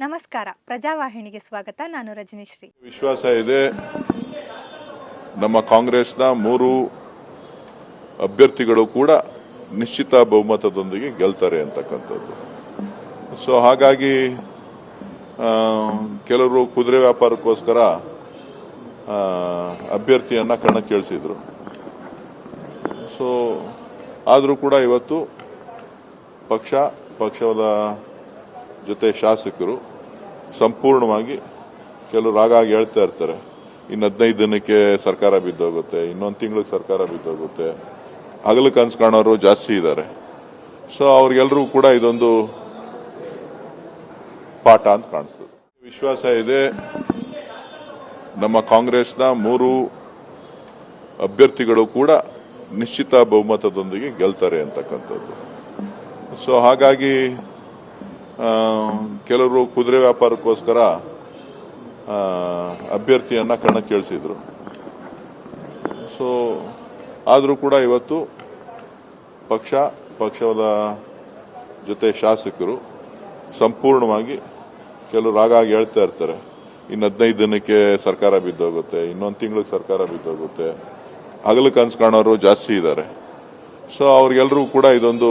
ನಮಸ್ಕಾರ. ಪ್ರಜಾವಾಹಿನಿಗೆ ಸ್ವಾಗತ. ನಾನು ರಜನಿಶ್ರೀ. ವಿಶ್ವಾಸ ಇದೆ. ನಮ್ಮ ಕಾಂಗ್ರೆಸ್ನ ಮೂರು ಅಭ್ಯರ್ಥಿಗಳು ಕೂಡ ನಿಶ್ಚಿತ ಬಹುಮತದೊಂದಿಗೆ ಗೆಲ್ತಾರೆ ಅಂತಕ್ಕಂಥದ್ದು. ಸೊ ಹಾಗಾಗಿ ಕೆಲವರು ಕುದುರೆ ವ್ಯಾಪಾರಕ್ಕೋಸ್ಕರ ಆ, ಅಭ್ಯರ್ಥಿಯನ್ನ ಕಣಕ್ಕೆ ಇಳಿಸಿದ್ರು ಸೊ ಆದರೂ ಕೂಡ ಇವತ್ತು ಪಕ್ಷ ಪಕ್ಷದ ಜೊತೆ ಶಾಸಕರು ಸಂಪೂರ್ಣವಾಗಿ ಕೆಲವರು ಆಗಾಗ ಹೇಳ್ತಾ ಇರ್ತಾರೆ. ಇನ್ನು ಹದಿನೈದು ದಿನಕ್ಕೆ ಸರ್ಕಾರ ಬಿದ್ದೋಗುತ್ತೆ, ಇನ್ನೊಂದು ತಿಂಗಳಿಗೆ ಸರ್ಕಾರ ಬಿದ್ದೋಗುತ್ತೆ. ಹಗಲು ಕನ್ಸು ಕಾಣೋರು ಜಾಸ್ತಿ ಇದ್ದಾರೆ. ಸೊ ಅವ್ರಿಗೆಲ್ಲರೂ ಕೂಡ ಇದೊಂದು ಪಾಠ ಅಂತ ಕಾಣಿಸ್ತದೆ. ವಿಶ್ವಾಸ ಇದೆ. ನಮ್ಮ ಕಾಂಗ್ರೆಸ್ನ ಮೂರು ಅಭ್ಯರ್ಥಿಗಳು ಕೂಡ ನಿಶ್ಚಿತ ಬಹುಮತದೊಂದಿಗೆ ಗೆಲ್ತಾರೆ ಅಂತಕ್ಕಂಥದ್ದು. ಸೊ ಹಾಗಾಗಿ ಕೆಲವರು ಕುದುರೆ ವ್ಯಾಪಾರಕ್ಕೋಸ್ಕರ ಅಭ್ಯರ್ಥಿಯನ್ನ ಕಣಕ್ಕೆ ಕೇಳಿಸಿದ್ರು ಸೊ ಆದರೂ ಕೂಡ ಇವತ್ತು ಪಕ್ಷ, ಪಕ್ಷದ ಜೊತೆ ಶಾಸಕರು ಸಂಪೂರ್ಣವಾಗಿ ಕೆಲವರು ಆಗಾಗ ಹೇಳ್ತಾ ಇರ್ತಾರೆ. ಇನ್ನು ಹದಿನೈದು ದಿನಕ್ಕೆ ಸರ್ಕಾರ ಬಿದ್ದೋಗುತ್ತೆ, ಇನ್ನೊಂದು ತಿಂಗಳಿಗೆ ಸರ್ಕಾರ ಬಿದ್ದೋಗುತ್ತೆ. ಹಗಲು ಕನ್ಸು ಕಾಣೋರು ಜಾಸ್ತಿ ಇದ್ದಾರೆ ಸೊ ಅವ್ರಿಗೆಲ್ಲರೂ ಕೂಡ ಇದೊಂದು